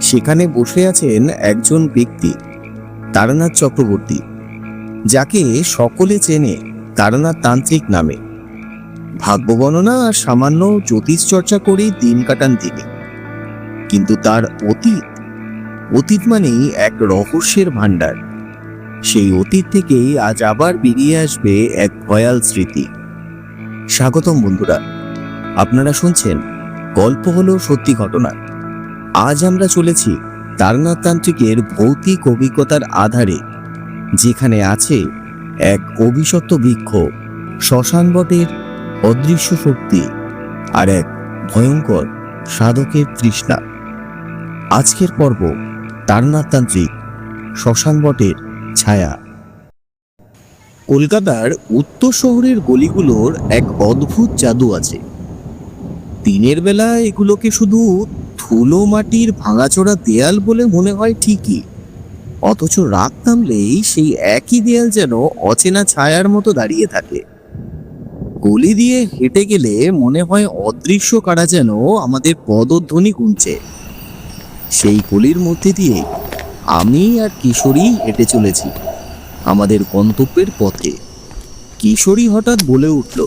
সেখানে বসে আছেন একজন ব্যক্তি, তারানাথ চক্রবর্তী, যাকে সকলে চেনে তারানাথ তান্ত্রিক নামে। ভাগ্য গণনা আর সামান্য জ্যোতিষ চর্চা করেই দিন কাটান তিনি। কিন্তু তার অতীত অতীত মানেই এক রহস্যের ভাণ্ডার। সেই অতীত থেকেই আজ আবার বেরিয়ে আসবে এক ভয়াল স্মৃতি। স্বাগতম বন্ধুরা, আপনারা শুনছেন গল্প হলো সত্যি ঘটনা। আজ আমরা চলেছি তারনাথ তান্ত্রিকের ভৌতিক অভিজ্ঞতার আধারে, যেখানে আছে এক অভিশপ্ত বৃক্ষ, শ্মশান বটের অদৃশ্য শক্তি আর এক ভয়ঙ্কর সাধকের তৃষ্ণা। আজকের পর্ব তারনাথ তান্ত্রিক শ্মশান বটের ছায়া। কলকাতার উত্তর শহরের গলিগুলোর এক অদ্ভুত জাদু আছে। দিনের বেলা এগুলোকে শুধু ধুলো মাটির ভাঙাচোরা দেয়াল বলে মনে হয় ঠিকই। অথচ রাত নামলেই সেই একই দেয়াল যেন অচেনা ছায়ার মতো দাঁড়িয়ে থাকে। গলি দিয়ে হেঁটে গেলে মনে হয় অদৃশ্য কারা যেন আমাদের পদধ্বনি গুনছে। সেই গলির মধ্যে দিয়ে আমি আর কিশোরী হেঁটে চলেছি। আমাদের গন্তব্যের পথে। কিশোরী হঠাৎ বলে উঠল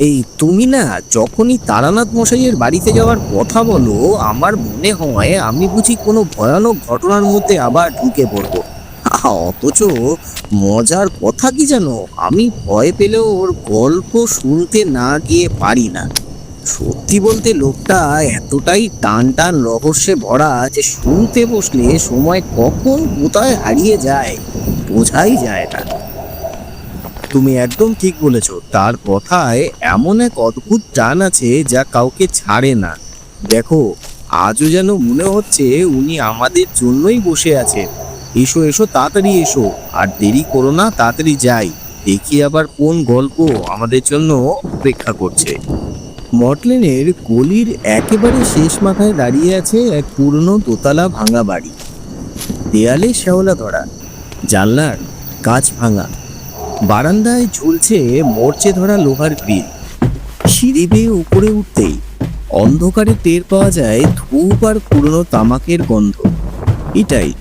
এই তুমি না যখনই তারানাথ মশাইয়ের বাড়িতে যাওয়ার কথা বলো, আমার মনে হয় আমি বুঝি কোনো ভয়ানক ঘটনার মধ্যে আবার ঢুকে পড়ব। অথচ মজার কথা কি জানো? আমি ভয় পেলেও ওর গল্প শুনতে না গিয়ে পারি না। সত্যি বলতে লোকটা এতটাই টান টান রহস্যে ভরা যে শুনতে বসলে সময় কখন কোথায় হারিয়ে যায় বোঝাই যায় না। তুমি একদম ঠিক বলেছ। তার কথায় এমন এক অদ্ভুত টান আছে যা কাউকে ছাড়ে না। দেখো, আজও যেন মনে হচ্ছে উনি আমাদের জন্যই বসে আছে এসো এসো, তাড়াতাড়ি এসো। আর দেরি করো না, তাড়াতাড়ি যাই। দেখি আবার কোন গল্প আমাদের জন্য অপেক্ষা করছে। মটলেনের গলির একেবারে শেষ মাথায় দাঁড়িয়ে আছে এক পুরনো দোতলা ভাঙা বাড়ি। দেয়ালে শ্যাওলা ধরা। জানলার কাঁচ ভাঙা। বারান্দায় ঝুলছে মরচে ধরা লোহার গ্রিল। সিঁড়ি বেয়ে উপরে উঠতেই অন্ধকারে টের পাওয়া যায় ধূপ আর পুরনো তামাকের গন্ধ। এটাই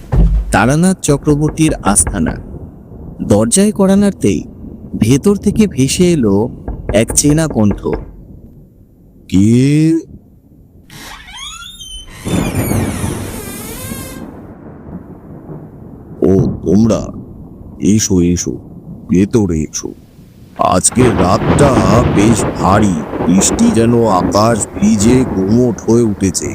তারানাথ চক্রবর্তীর আস্থানা। দরজায় করা নাড়তেই ভেতর থেকে ভেসে এলো এক চেনা কণ্ঠ। কে? ও, তোমরা? এসো এসো। ভেতরে এসো। আজকের রাতটা বেশ ভারী। বৃষ্টি যেন আকাশ ভিজে গুমোট হয়ে উঠেছে।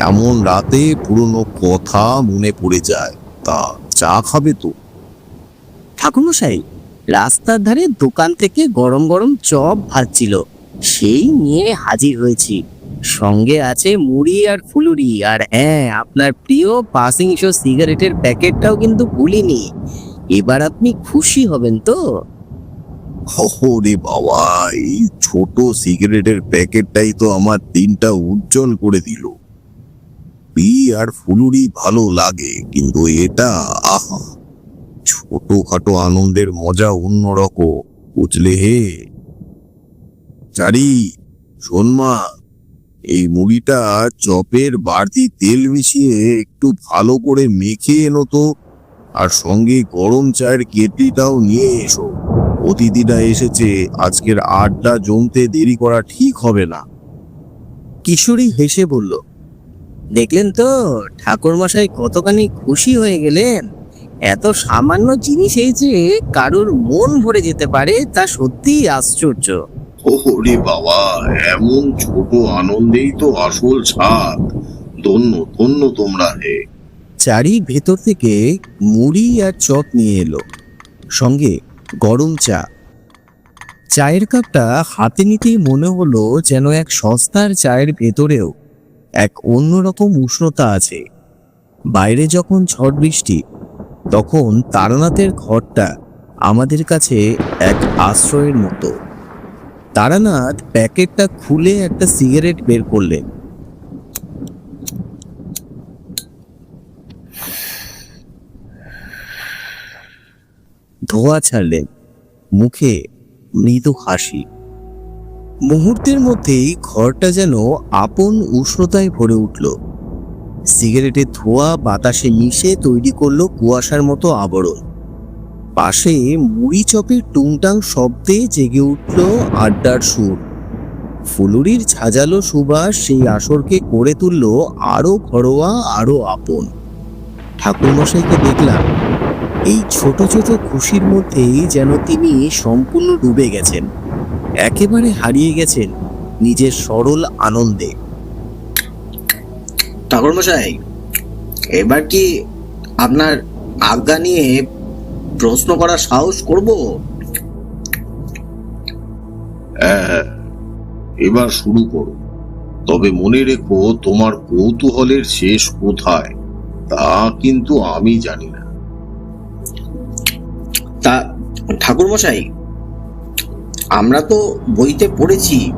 এমন রাতে পুরনো কথা মনে পড়ে যায়। তা চা খাবে তো? ঠাকুরমশাই, রাস্তার ধারে দোকান থেকে গরম গরম চপ ভাজছিল। সেই নিয়ে হাজির হয়েছি। সঙ্গে আছে মুড়ি আর ফুলুরি। আর হ্যাঁ আপনার প্রিয় পাসিং সিগারেটের প্যাকেটটাও কিন্তু ভুলিনি। এবার আপনি খুশি হবেন তো। রে বাবা, এই ছোট সিগারেটের প্যাকেটটাই তো আমার দিনটা উজ্জ্বল করে দিল। পি আর ফুলুরি ভালো লাগে, কিন্তু এটা, আহা, ছোটখাটো আনন্দের মজা অন্যরকম, বুঝলে হে? চারি শোনমা এই মুড়িটা চপের বাড়তি তেল মিশিয়ে একটু ভালো করে মেখে এনো তো। আর সঙ্গে গরম চায়ের কেটলিটাও নিয়ে এসো। অতিথিরা এসেছে আজকের আড্ডা জমতে দেরি করা ঠিক হবে না। কিশোরী হেসে বলল দেখলেন তো ঠাকুরমশাই কতখানি খুশি হয়ে গেলেন। এত সামান্য জিনিস এই যে কারোর মন ভরে যেতে পারে তা সত্যিই আশ্চর্য। ওরে বাবা এমন ছোট আনন্দেই তো আসল স্বাদ। ধন্য ধন্য তোমরা হে। চারি ভেতর থেকে মুড়ি আর চপ নিয়ে এলো। সঙ্গে গরম চা। চায়ের কাপটা হাতে নিতেই মনে হলো যেন এক সস্তার চায়ের ভেতরেও এক অন্যরকম উষ্ণতা আছে। বাইরে যখন ঝড় বৃষ্টি, তখন তারানাথের ঘরটা আমাদের কাছে এক আশ্রয়ের মতো। তারানাথ প্যাকেটটা খুলে একটা সিগারেট বের করলেন। ধোয়া ছাড়লেন। মুখে মৃদু হাসি। মুহূর্তের মধ্যেই ঘরটা যেন আপন উষ্ণতায় ভরে উঠল। সিগারেটের ধোঁয়া বাতাসে মিশে তৈরি করল কুয়াশার মতো আবরণ। পাশে মুড়ি চপের টুংটাং শব্দে জেগে উঠল আড্ডার সুর। ফুলুরির ঝাঁঝালো সুবাস সেই আসরকে করে তুলল আরও ঘরোয়া, আরও আপন। ঠাকুরমশাইকে দেখলাম এই ছোট ছোট খুশির মধ্যেই যেন তিনি সম্পূর্ণ ডুবে গেছেন। একেবারে হারিয়ে গেছেন নিজের সরল আনন্দে। ঠাকুরমশাই এবার কি আপনার আজ্ঞা নিয়ে প্রশ্ন করার সাহস করব? হ্যাঁ এবার শুরু করো। তবে মনে রেখো তোমার কৌতূহলের শেষ কোথায় তা কিন্তু আমি জানি না। তা ঠাকুরমশাই, আমরা তো বইতে পড়েছি,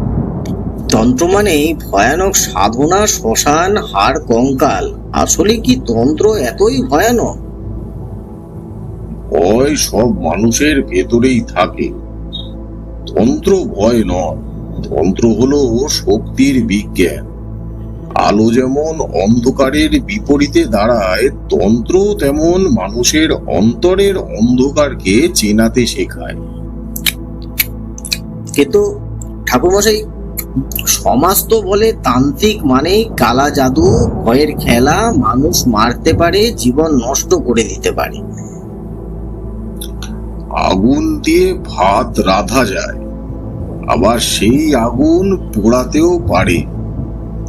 তন্ত্র মানেই ভয়ানক সাধনা, শ্মশান, হাড়, কঙ্কাল। আসলে কি তন্ত্র এতই ভয়ানক? ভয় সব মানুষের ভেতরেই থাকে। তন্ত্র ভয় নয়, তন্ত্র হলো শক্তির বিজ্ঞান। আলো যেমন অন্ধকারের বিপরীতে দাঁড়ায় তন্ত্র তেমন মানুষের অন্তরের অন্ধকারকে চেনাতে শেখায়। কিন্তু ঠাকুরমশাই, সমাজ তো বলে তান্ত্রিক মানেই কালা জাদু, ভয়ের খেলা, মানুষ মারতে পারে, জীবন নষ্ট করে দিতে পারে। আগুন দিয়ে ভাত রাধা যায়, আবার সেই আগুন পোড়াতেও পারে।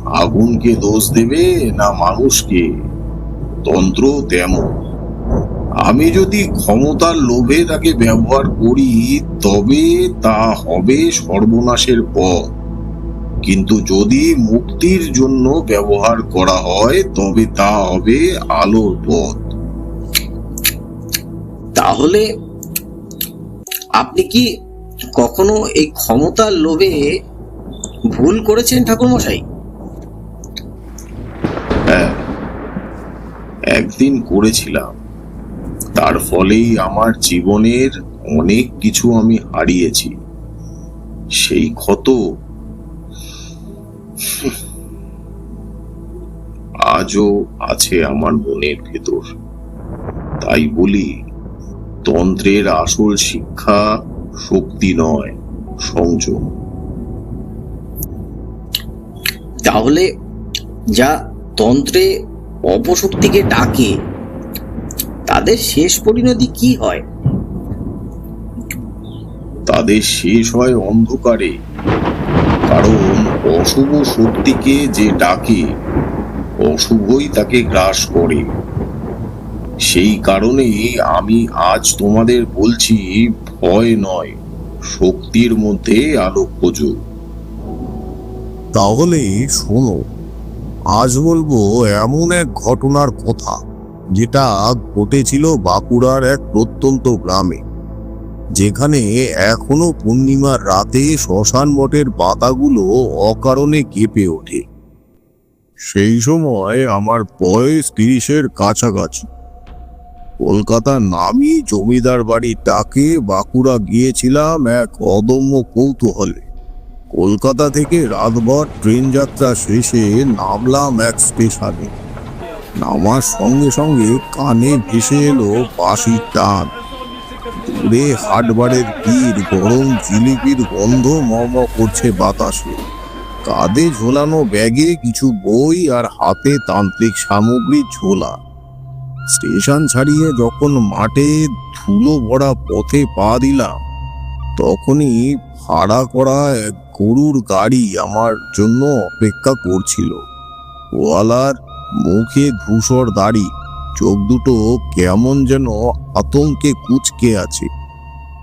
আগুনকে দোষ দেবে না মানুষকে? তন্ত্র তেমন। আমি যদি ক্ষমতার লোভে তাকে ব্যবহার করি, তবে তা হবে সর্বনাশের পথ। কিন্তু যদি মুক্তির জন্য ব্যবহার করা হয়, তবে তা হবে আলোর পথ। তাহলে আপনি কি কখনো এই ক্ষমতার লোভে ভুল করেছেন ঠাকুরমশাই? হ্যাঁ একদিন করেছিলাম। তার ফলেই আমার জীবনের অনেক কিছু আমি হারিয়েছি। সেই ক্ষত আজও আছে আমার মনের ভেতর। তাই বলি, তন্ত্রের আসল শিক্ষা শক্তি নয়, সংযম। তাহলে যা তন্ত্রে অপশক্তিকে ডাকে। তাদের শেষ পরিণতি কি হয়? তাদের শেষ হয় অন্ধকারে। কারণ অশুভ শক্তিকে যে ডাকে অশুভই তাকে গ্রাস করে। সেই কারণে আমি আজ তোমাদের বলছি ভয় নয় শক্তির মধ্যে আলো খোঁজো তাহলে শোনো আজ বলব এমন এক ঘটনার কথা যেটা ঘটেছিল বাঁকুড়ার এক প্রত্যন্ত গ্রামে, যেখানে এখনও পূর্ণিমার রাতে শ্মশান মঠের পাতাগুলো অকারণে কেঁপে ওঠে। সেই সময় আমার বয়স তিরিশের কাছাকাছি। কলকাতা নামি জমিদার বাড়ির ডাকে বাঁকুড়া গিয়েছিলাম এক অদম্য কৌতূহলে। কলকাতা থেকে রাতভর ট্রেন যাত্রা শেষে নামলাম এক স্টেশনে। নামার সঙ্গে সঙ্গে কানে ভেসে এলো বাঁশির টান। দূরে হাটবারের ভিড়, গরম জিলিপির গন্ধ মম করছে বাতাসে। কাঁধে ঝোলানো ব্যাগে কিছু বই আর হাতে তান্ত্রিক সামগ্রী ঝোলা। স্টেশন ছাড়িয়ে যখন মাঠে ধুলো ভরা পথে পা দিলাম, তখনই ভাড়া করা এক গরুর গাড়ি আমার জন্য অপেক্ষা করছিল। ওয়ালার মুখে ধূসর দাড়ি, চোখ দুটো কেমন যেন আতঙ্কে কুচকে আছে।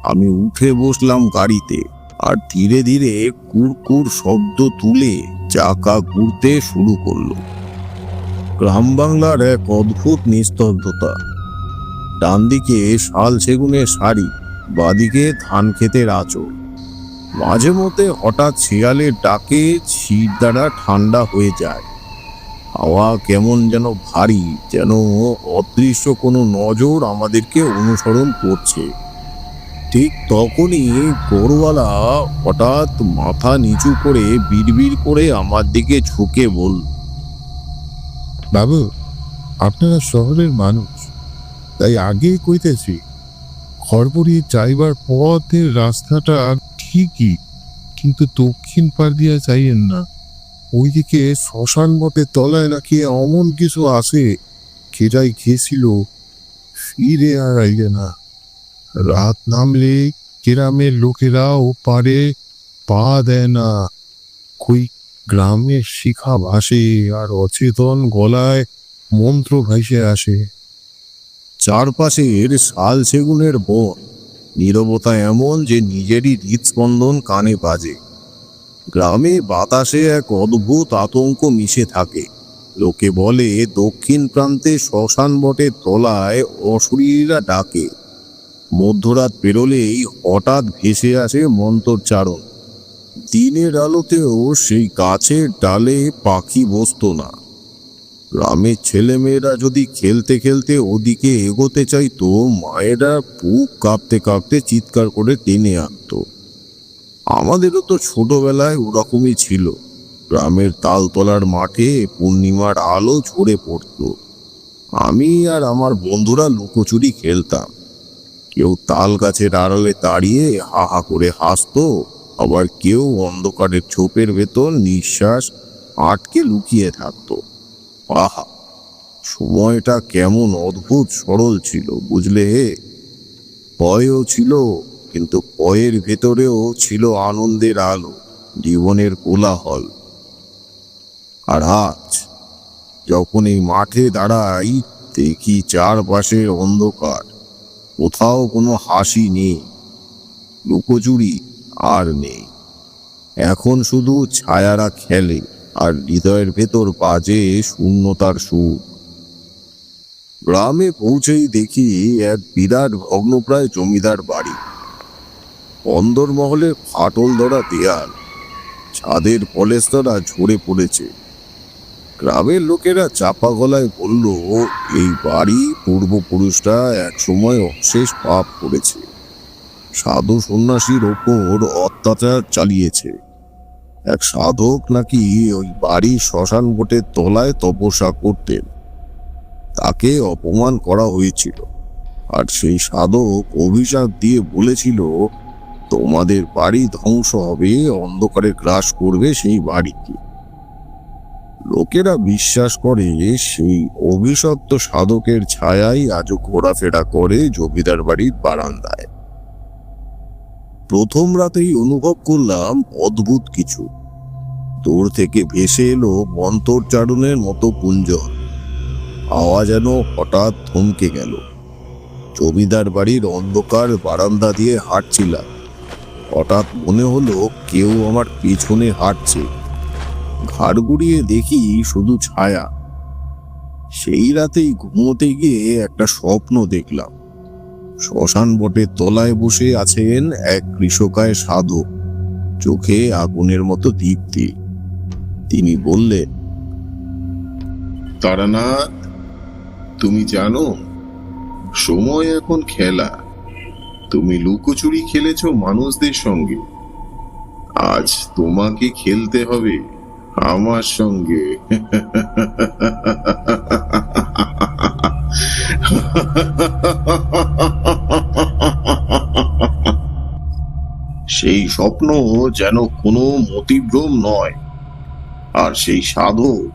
আমি উঠে বসলাম গাড়িতে আর ধীরে ধীরে কুরকুর শব্দ তুলে চাকা ঘুরতে শুরু করল। গ্রাম বাংলার এক অদ্ভুত নিস্তব্ধতা। ডান দিকে শাল সেগুনের শাড়ি, বাদিকে ধান ক্ষেতের আঁচড় মাঝে মধ্যে হঠাৎ শিয়ালের ডাকে শীত দ্বারা ঠান্ডা হয়ে যায়। হাওয়া কেমন যেন ভারী, যেন অদৃশ্য কোনো নজর আমাদেরকে অনুসরণ করছে। ঠিক তখনই গরুওয়ালা হঠাৎ মাথা নিচু করে বিড়বিড় করে আমার দিকে ঝুঁকে বলল বাবু, আপনারা শহরের মানুষ, তাই আগে কইতেছি খড়পুরি যাইবার পথের রাস্তাটা ঠিকই, কিন্তু দক্ষিণ পার দিয়া যাইয়েন না। ওইদিকে শ্মশান বটের তলায় নাকি অমন কিছু আছে কেটাই খেয়েছিল ফিরে আর আইলে না। রাত নামলে গ্রামের লোকেরা ও পারে পা দেয় না। কই গ্রামের শিখা ভাসে আর অচেতন গলায় মন্ত্র ভাইসে আসে। চারপাশের শাল সেগুনের বন নীরবতা এমন যে নিজেরই হৃদস্পন্দন কানে বাজে। গ্রামে বাতাসে এক অদ্ভুত আতঙ্ক মিশে থাকে। লোকে বলে, দক্ষিণ প্রান্তে শ্মশান বটের তলায় অশরীরীরা ডাকে। মধ্যরাত পেরোলেই হঠাৎ ভেসে আসে মন্তরচারণ। দিনের আলোতেও সেই গাছের ডালে পাখি বসতো না। গ্রামের ছেলেমেয়েরা যদি খেলতে খেলতে ওদিকে এগোতে চাইতো মায়েরা বুক কাঁপতে কাঁপতে চিৎকার করে টেনে আনতো। আমাদেরও তো ছোটবেলায় ওরকমই ছিল। গ্রামের তালতলার মাঠে পূর্ণিমার আলো ঝরে পড়তো। আমি আর আমার বন্ধুরা লুকোচুরি খেলতাম। কেউ তাল গাছের আড়ালে দাঁড়িয়ে হা হা করে হাসতো, আবার কেউ অন্ধকারের ছোপের ভেতর নিঃশ্বাস আটকে লুকিয়ে থাকতো। আহা সময়টা কেমন অদ্ভুত সরল ছিল, বুঝলে? ভয়ও ছিল, কিন্তু ভয়ের ভেতরেও ছিল আনন্দের আলো, জীবনের কোলাহল। আর আজ, যখন এই মাঠে দাঁড়াই, দেখি চারপাশের অন্ধকার, কোথাও কোনো হাসি নেই, লুকোচুরি আর নেই। এখন শুধু ছায়ারা খেলে। আর হৃদয়ের ভেতর বাজে শূন্যতার সুর। গ্রামে পৌঁছেই দেখি এক বিরাট ভগ্নপ্রায় জমিদার বাড়ি। অন্দরমহলে ফাটল ধরা দেয়াল। ছাদের পলেস্তরা ঝরে পড়েছে। গ্রামের লোকেরা চাপা গলায় বলল, এই বাড়ি পূর্বপুরুষরা একসময় অশেষ পাপ করেছে। সাধু সন্ন্যাসীর ওপর অত্যাচার চালিয়েছে। এক সাধক নাকি ওই বাড়ির শ্মশান বোটের তলায় তপস্যা করতেন। তাকে অপমান করা হয়েছিল। আর সেই সাধক অভিশাপ দিয়ে বলেছিল, তোমাদের বাড়ি ধ্বংস হবে, অন্ধকারে গ্রাস করবে সেই বাড়িকে লোকেরা বিশ্বাস করে সেই অভিশপ্ত সাধকের ছায়াই আজও ঘোরাফেরা করে জমিদার বাড়ির বারান্দায়। প্রথম রাতেই অনুভব করলাম অদ্ভুত কিছু। দূর থেকে ভেসে এলো মন্তরচারণের মতো গুঞ্জন হাওয়া যেন হঠাৎ থমকে গেল। জমিদার বাড়ির অন্ধকার বারান্দা দিয়ে হাঁটছিলাম। হঠাৎ মনে হলো কেউ আমার পিছনে হাঁটছে। ঘাড় গুড়িয়ে দেখি শুধু ছায়া। সেই রাতেই ঘুমোতে গিয়ে একটা স্বপ্ন দেখলাম। শ্মশান বটের তলায় বসে আছেন এক কৃষকায় সাধক। চোখে আগুনের মতো দীপ্তি। তিনি বললেন তারানাথ তুমি জানো সময় এখন খেলা। তুমি লুকোচুরি খেলেছ মানুষদের সঙ্গে। আজ তোমাকে খেলতে হবে আমার সঙ্গে। সেই স্বপ্ন যেন কোনো মতিভ্রম নয়। আর সেই সাধক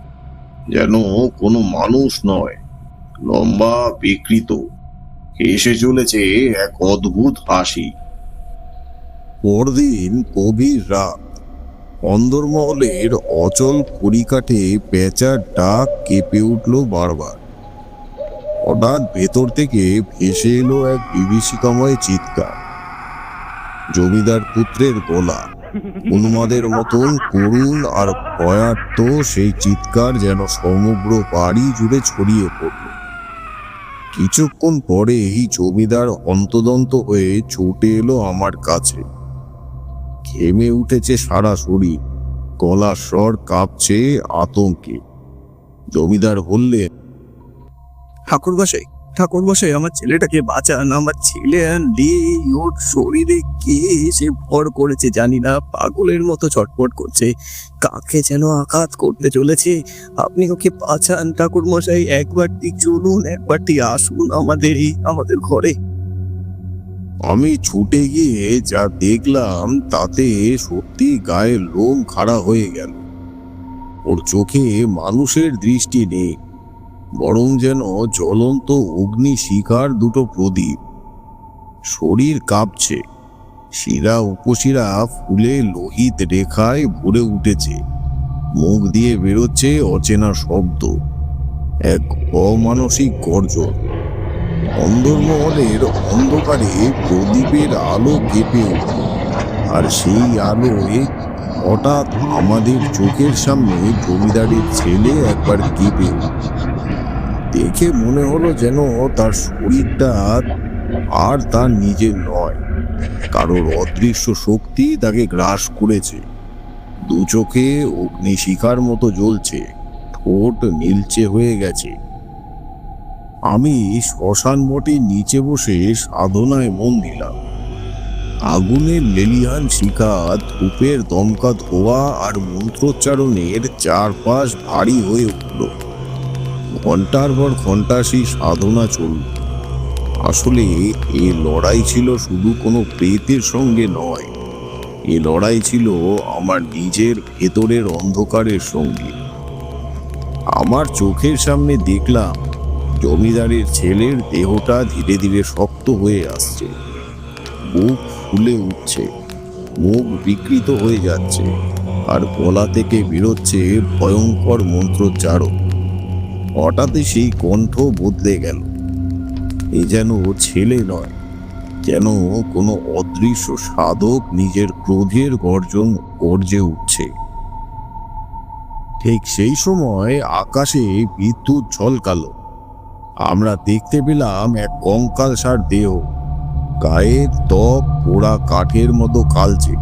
যেন কোনো মানুষ নয়, লম্বা বিকৃত। এসে চলেছে এক অদ্ভুত হাসি। পরদিন গভীর রাত। অন্দরমহলের অচল কড়িকাঠে পেঁচার ডাক কেঁপে উঠল বারবার। হঠাৎ ভেতর থেকে ভেসে এলো এক বিভীষিকাময় চিৎকার। জমিদার পুত্রের গলা। উন্মাদের মতন করুণ আর ভয়ার্ত সেই চিৎকার যেন সমগ্র বাড়ি জুড়ে ছড়িয়ে পড়ল। কিছুক্ষণ পরে এই জমিদার অন্তদন্ত হয়ে ছুটে এলো আমার কাছে। ঘেমে উঠেছে সারা শরীর গলা স্বর কাঁপছে আতঙ্কে। জমিদার বললেন ঠাকুর বসাই ঠাকুর বসাই আমার ছেলেটাকে বাঁচান। আমার ছেলে ওর শরীরে কে এসে ভর করেছে জানি না, পাগলের মতো ছটপট করছে। কাকে যেন আঘাত করতে চলেছে। আপনি ওকে বাঁচান ঠাকুর মশাই একবারটি চলুন, একবারটি আসুন আমাদের এই, আমাদের ঘরে। আমি ছুটে গিয়ে যা দেখলাম, তাতে সত্যি গায়ে লোম খাড়া হয়ে গেল। ওর চোখে মানুষের দৃষ্টি নেই। বরং যেন জ্বলন্ত অগ্নি শিকার দুটো প্রদীপ। শরীর কাঁপছে। শিরা উপশিরা ফুলে লোহিত রেখায় ভরে উঠেছে। মুখ দিয়ে বেরোচ্ছে অচেনা শব্দ। এক অমানসিক গর্জন। অন্দরমহলের অন্ধকারে প্রদীপের আলো কেঁপে উঠল। আর সেই আলোয় হঠাৎ আমাদের চোখের সামনে জমিদারের ছেলে একবার কেঁপে উঠল। দেখে মনে হলো যেন তার শরীরটা আর তার নিজের নয়। কারোর অদৃশ্য শক্তি তাকে গ্রাস করেছে। দু চোখে অগ্নিশিখার মতো জ্বলছে, ঠোঁট নীলচে হয়ে গেছে। আমি শ্মশান মঠের নিচে বসে সাধনায় মন দিলাম। আগুনের লেলিহান শিখা, ধূপের দমকা ধোয়া আর মন্ত্রোচ্চারণের চারপাশ ভারী হয়ে উঠল। ঘণ্টার পর ঘণ্টা সেই সাধনা চলল। আসলে এই লড়াই ছিল শুধু কোনো প্রেতের সঙ্গে নয়। এ লড়াই ছিল আমার নিজের ভেতরের অন্ধকারের সঙ্গে। আমার চোখের সামনে দেখলাম জমিদারের ছেলের দেহটা ধীরে ধীরে শক্ত হয়ে আসছে। বুক ফুলে উঠছে, মুখ বিকৃত হয়ে যাচ্ছে, আর গলা থেকে বেরোচ্ছে ভয়ঙ্কর মন্ত্রোচ্চারণ। হঠাৎই সেই কণ্ঠ বদলে গেল। এ যেন ছেলে নয়, যেন কোনো অদৃশ্য সাধক নিজের ক্রোধের গর্জন গর্জে উঠছে। ঠিক সেই সময় আকাশে বিদ্যুৎ ঝলকালো। আমরা দেখতে পেলাম এক কঙ্কাল সার দেহ। গায়ের ত্বক পোড়া কাঠের মতো কালচে।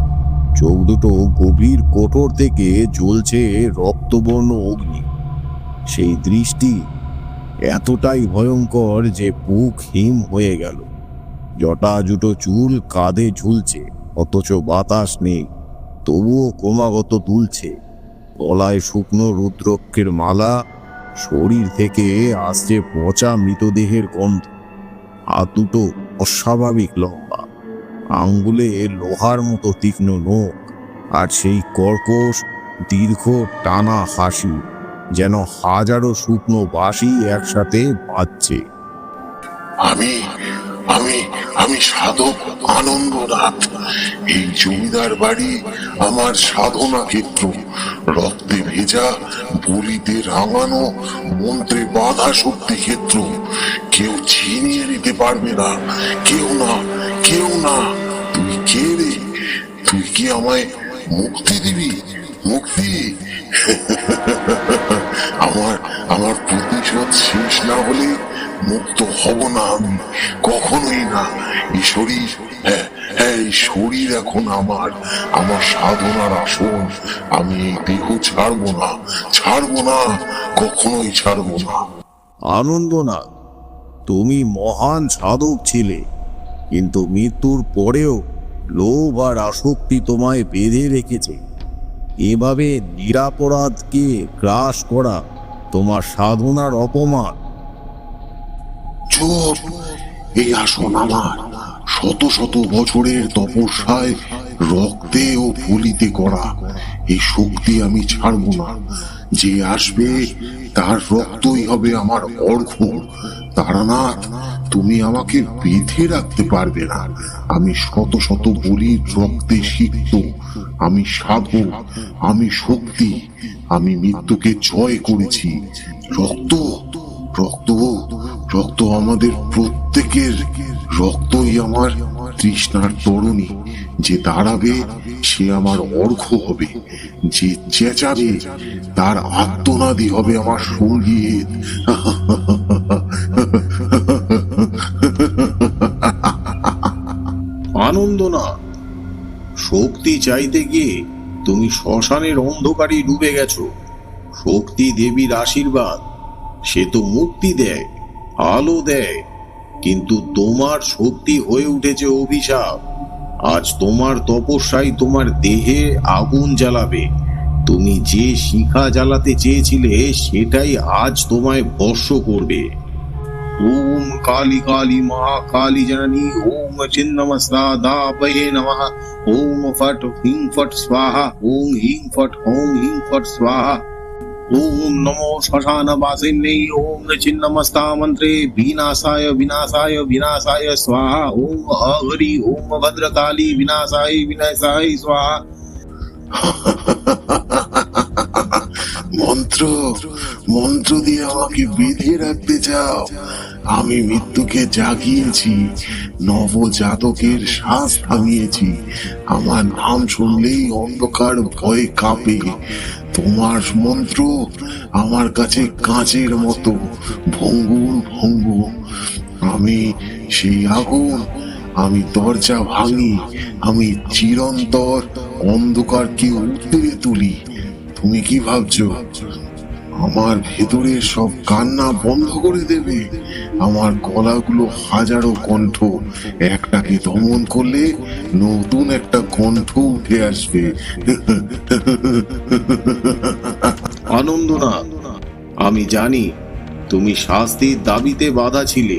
চোখ দুটো গভীর কোটর থেকে জ্বলছে রক্তবর্ণ অগ্নি। সেই দৃষ্টি এতটাই ভয়ঙ্কর যে বুক হিম হয়ে গেল। জটা জুটো চুল কাঁধে ঝুলছে, অথচ বাতাস নেই, তবুও ক্রমাগত তুলছে গলায় শুকনো রুদ্রক্ষের মালা, শরীর থেকে আসছে পচা মৃতদেহের গন্ধ। হাত দুটো অস্বাভাবিক লম্বা, আঙ্গুলে লোহার মতো তীক্ষ্ণ নখ, আর সেই কর্কশ, দীর্ঘ টানা হাসি। যেন হাজারো শুকনো বাঁশি একসাথে বাজছে। আমি আমি আমি সাধক আনন্দনাথ। এই জমিদার বাড়ি আমার সাধনা ক্ষেত্র। রক্তে ভেজা, বলিতে রাঙানো, মন্ত্রে বাধা শক্তি ক্ষেত্র। কেউ ছিনিয়ে নিতে পারবে না, কেউ না কেউ না। তুই কে রে? তুই কি আমায় মুক্তি দিবি? মুক্তি? আমার আমার প্রতিশোধ শেষ না হলে মুক্ত হব না আমি। কখনোই না। এই শরীর হ্যাঁ হ্যাঁ এই শরীর এখন আমার আমার সাধনার আসন। আমি এই দেহ ছাড়বো না ছাড়বো না, কখনোই ছাড়বো না। আনন্দনাথ, তুমি মহান সাধক ছিলে, কিন্তু মৃত্যুর পরেও লোভ আর আসক্তি তোমায় বেঁধে রেখেছে। এভাবে নিরাপরাধকে গ্রাস করা তোমার সাধনার অপমান। চোর, এই আসন আমার। শত শত বছরের তপস্যায় রক্তে ও ফুলিতে করা। এই শক্তি আমি ছাড়ব না। যে আসবে, তার রক্তই হবে আমার অর্ঘ তারানাথ তুমি আমাকে বেঁধে রাখতে পারবে না। আমি শত শত বলির রক্তে সিক্ত। আমি সাধক আমি শক্তি। আমি মৃত্যুকে জয় করেছি। রক্ত রক্ত রক্ত আমাদের প্রত্যেকের। রক্তই আমার তৃষ্ণার তরণী। যে দাঁড়াবে, সে আমার অর্ঘ হবে। যে চেঁচাবে, তার আত্মনাদি হবে আমার সংগীত। না শক্তি চাইতে গিয়ে তুমি শ্মশানের অন্ধকারে ডুবে গেছো। শক্তি দেবীর আশীর্বাদ, সে তো মুক্তি দেয়, আলো দেয়। কিন্তু তোমার শক্তি হয়ে উঠেছে অভিশাপ। আজ তোমার তপস্যাই তোমার দেহে আগুন জ্বালাবে। তুমি যে শিখা জ্বালাতে চেয়েছিলে, সেটাই আজ তোমায় ভস্য করবে। ওম কালী কালী মহা কালী জননী ওম চিন্নমস্তা দা বহে নমঃ ওম ফট হিং ফট স্বাহা ওম হিং ফট ওম হিং ফট স্বাহা ওম নমো শ্মশান বাসিন্যై ওম চিন্নমস্তা মন্ত্রে বিনাশায় বিনাশায় বিনাশায় স্বাহা ওম হরি ওম ভদ্রকালী বিনাশায় বিনাশায় স্বাহা মন্ত্র মন্ত্র দিয়ে আমাকে বেঁধে রাখতে চাও আমি মৃত্যুকে জাগিয়েছি, নবজাতকের শ্বাস থামিয়েছি। আমার নাম শুনলেই অন্ধকার ভয়ে কাঁপে। তোমার মন্ত্র আমার কাছে কাঁচের মতো, ভঙ্গুর ভঙ্গুর। আমি সেই আগুন, আমি দরজা ভাঙি, আমি চিরন্তর অন্ধকারকে উত্তরে তুলি। তুমি কি ভাবছ? আমার ভেতরের সব কান্না বন্ধ করে দেবে। আমার গলাগুলো হাজারো কণ্ঠ একটাকে দমন করলে নতুন একটা কণ্ঠ উঠে আসবে। আনন্দ না আমি জানি তুমি শাস্তির দাবিতে বাধা ছিলে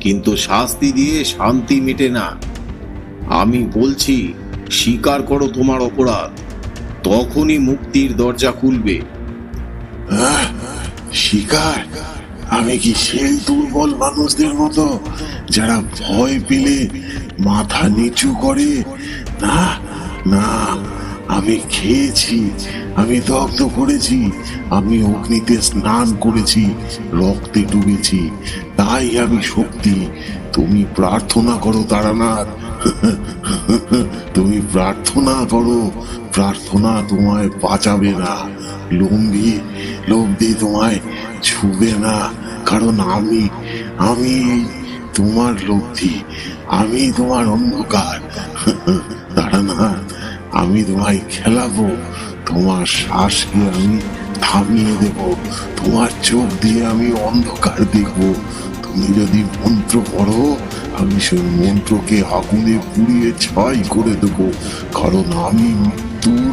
কিন্তু শাস্তি দিয়ে শান্তি মেটে না। আমি বলছি স্বীকার করো তোমার অপরাধ তখনই মুক্তির দরজা খুলবে। শিকার আমি কি সেই দুর্বল মানুষদের মতো? যারা ভয় পেলে, মাথা নিচু করে? না না, আমি খেয়েছি, আমি দগ্ধ করেছি, আমি অগ্নিতে স্নান করেছি, রক্তে ডুবেছি, তাই আমি শক্তি। তুমি প্রার্থনা করো, তারানাথ। তুমি প্রার্থনা করো, প্রার্থনা তোমায় বাঁচাবে না। লম্বি দিয়ে তোমায় ছুবে না। কারণ আমি আমি তোমার লব্ধি আমি তোমার অন্ধকার। তারানাথ আমি তোমায় খেলাবো, তোমার শ্বাসকে আমি থামিয়ে দেব, তোমার চোখ দিয়ে আমি অন্ধকার দেখব। তুমি যদি মন্ত্র পড়ো, আমি সেই মন্ত্রকে আগুনে পুড়িয়ে ছাই করে দেবো, কারণ আমি মৃত্যুর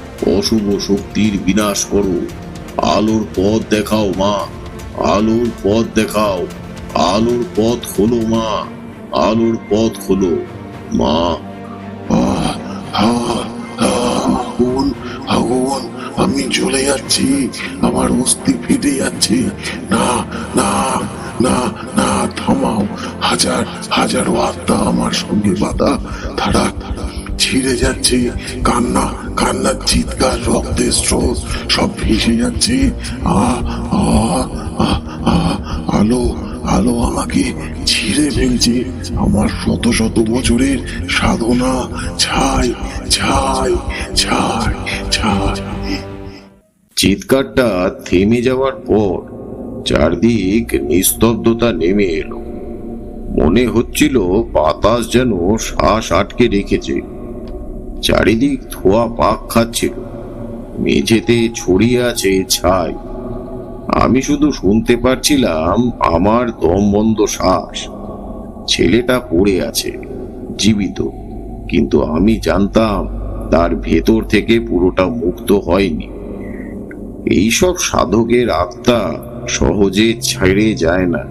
অশুভ শক্তির বিনাশ করো। আলোর পথ দেখাও, মা। আলোর পথ দেখাও। আলোর পথ খোলো, মা। আলোর পথ খোলো। মা। আগুন আমি জ্বলে যাচ্ছি। আমার অস্থি ফেটে যাচ্ছে। না না না না, থামাও। হাজার, হাজারো আত্মা আমার সঙ্গে বাধা তারা ছিঁড়ে যাচ্ছে। কান্না, কান্নার চিৎকার, রক্তের স্রোত, সব ভেসে যাচ্ছে। আ আলো আলো আমাকে ছিঁড়ে ফেলছে। আমার শত শত বছরের সাধনা, ছাই ছাই ছাই ছাই। চিৎকারটা থেমে যাওয়ার পর চারদিক নিস্তব্ধতা নেমে এলো। মনে হচ্ছিল বাতাস যেন শ্বাস আটকে রেখেছে। চারিদিক ধোয়া পাক খাচ্ছিল। মেঝেতে ছড়িয়ে আছে ছাই। আমি শুধু শুনতে পারছিলাম আমার দম বন্ধ শ্বাস। ছেলেটা পড়ে আছে, জীবিত। কিন্তু আমি জানতাম তার ভেতর থেকে পুরোটা মুক্ত হয়নি। এইসব সাধকের আত্মা সহজে ছেড়ে যায় না।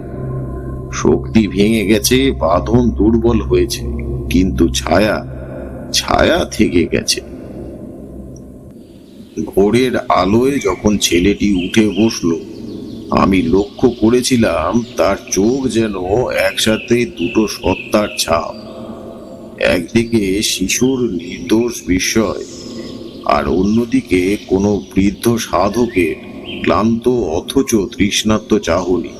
শক্তি ভেঙে গেছে, বাঁধন দুর্বল হয়েছে, কিন্তু ছায়া ছায়া থেকে গেছে। ভোরের আলোয় যখন ছেলেটি উঠে বসল, আমি লক্ষ্য করেছিলাম তার চোখ যেন একসাথে দুটো সত্তার ছাপ। একদিকে শিশুর নির্দোষ বিস্ময়, আর অন্যদিকে কোনো বৃদ্ধ সাধকের ক্লান্ত অথচ তৃষ্ণাত্ম চাহনি।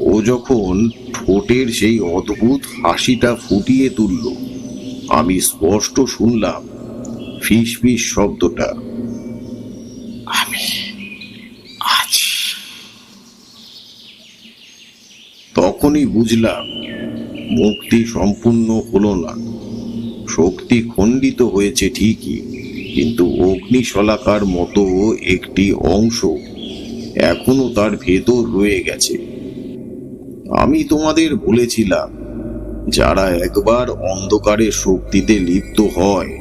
ও যখন ঠোঁটের সেই অদ্ভুত হাসিটা ফুটিয়ে তুলল আমি স্পষ্ট শুনলাম ফিস ফিস শব্দটা। আমি আছি। তখনই বুঝলাম মুক্তি সম্পূর্ণ হলো না। শক্তি খণ্ডিত হয়েছে ঠিকই কিন্তু অগ্নিশলাকার মতো একটি অংশ এখনও তার ভেতর রয়ে গেছে। আমি তোমাদের বলেছিলাম যারা একবার অন্ধকারে শক্তিতে লিপ্ত হয়,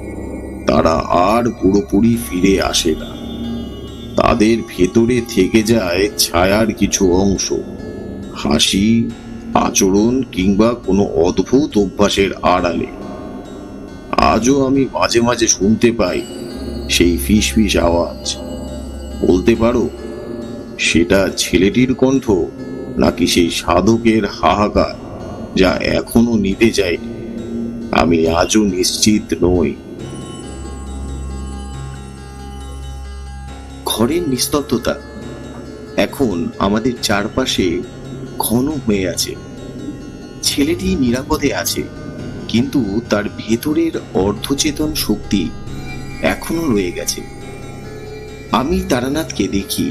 তারা আর পুরোপুরি ফিরে আসে না। তাদের ভেতরে থেকে যায় ছায়ার কিছু অংশ, হাসি, আচরণ কিংবা কোনো অদ্ভুত অভ্যাসের আড়ালে। আজও আমি মাঝে মাঝে শুনতে পাই সেই ফিস ফিস আওয়াজ। বলতে পারো, সেটা ছেলেটির কণ্ঠ নাকি সেই সাধকের হাহাকার? যা এখনও নিভে যায়নি। আমি আজও নিশ্চিত নই। ঘরের নিস্তব্ধতা এখন আমাদের চারপাশে ঘন হয়ে আছে। ছেলেটি নিরাপদে আছে, কিন্তু তার ভেতরের অর্ধচেতন শক্তি এখনও রয়ে গেছে। আমি তারানাথকে দেখি,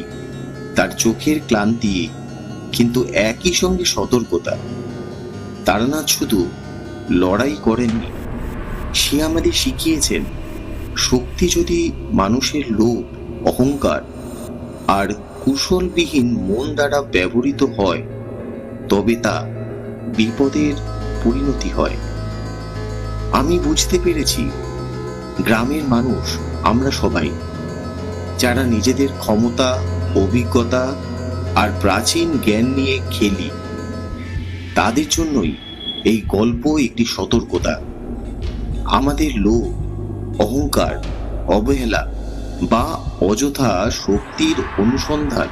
তার চোখের ক্লান্তি, কিন্তু একই সঙ্গে সতর্কতা। তারানাথ শুধু লড়াই করেননি সে আমাদের শিখিয়েছেন, শক্তি যদি মানুষের লোভ, অহংকার আর কুশলবিহীন মন দ্বারা ব্যবহৃত হয়, তবে তা বিপদের পরিণতি হয়। আমি বুঝতে পেরেছি, গ্রামের মানুষ আমরা সবাই, যারা নিজেদের ক্ষমতা, অভিজ্ঞতা আর প্রাচীন জ্ঞান নিয়ে খেলি। তাদের জন্যই এই গল্প একটি সতর্কতা। আমাদের লোভ, অহংকার, অবহেলা বা অযথা শক্তির অনুসন্ধান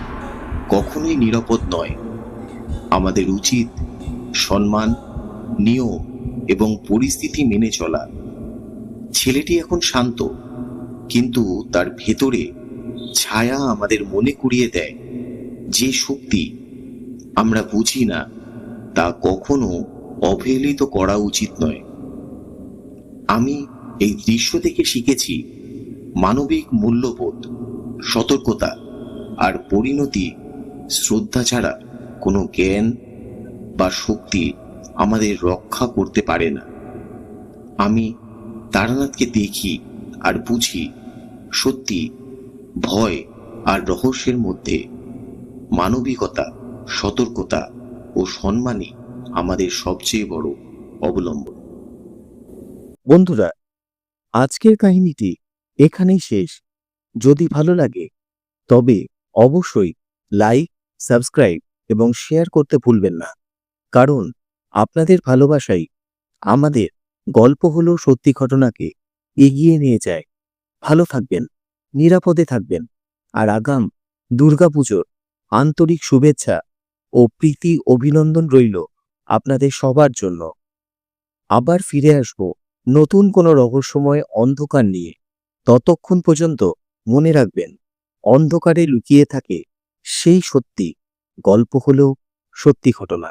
কখনোই নিরাপদ নয়। আমাদের উচিত সম্মান, নিয়ম এবং পরিস্থিতি মেনে চলা। ছেলেটি এখন শান্ত, কিন্তু তার ভেতরে ছায়া আমাদের মনে করিয়ে দেয় যে শক্তি আমরা বুঝি না। তা কখনো অবহেলিত করা উচিত নয়। আমি এই দৃশ্য থেকে শিখেছি মানবিক মূল্যবোধ, সতর্কতা আর পরিণতি, শ্রদ্ধা ছাড়া কোনো জ্ঞান বা শক্তি আমাদের রক্ষা করতে পারে না। আমি তারানাথকে দেখি আর বুঝি সত্যি ভয় আর রহস্যের মধ্যে মানবিকতা, সতর্কতা ও সম্মানই আমাদের সবচেয়ে বড় অবলম্বন। বন্ধুরা, আজকের কাহিনীটি এখানেই শেষ। যদি ভালো লাগে, তবে অবশ্যই লাইক, সাবস্ক্রাইব এবং শেয়ার করতে ভুলবেন না। কারণ আপনাদের ভালোবাসাই আমাদের গল্প হলো সত্যি ঘটনাকে এগিয়ে নিয়ে যায়। ভালো থাকবেন, নিরাপদে থাকবেন। আর আগাম দুর্গাপুজোর আন্তরিক শুভেচ্ছা ও প্রীতি অভিনন্দন রইল আপনাদের সবার জন্য। আবার ফিরে আসব নতুন কোনো রহস্যময় অন্ধকার নিয়ে। ততক্ষণ পর্যন্ত মনে রাখবেন, অন্ধকারে লুকিয়ে থাকে সেই সত্যি, গল্প হলেও সত্যি ঘটনা।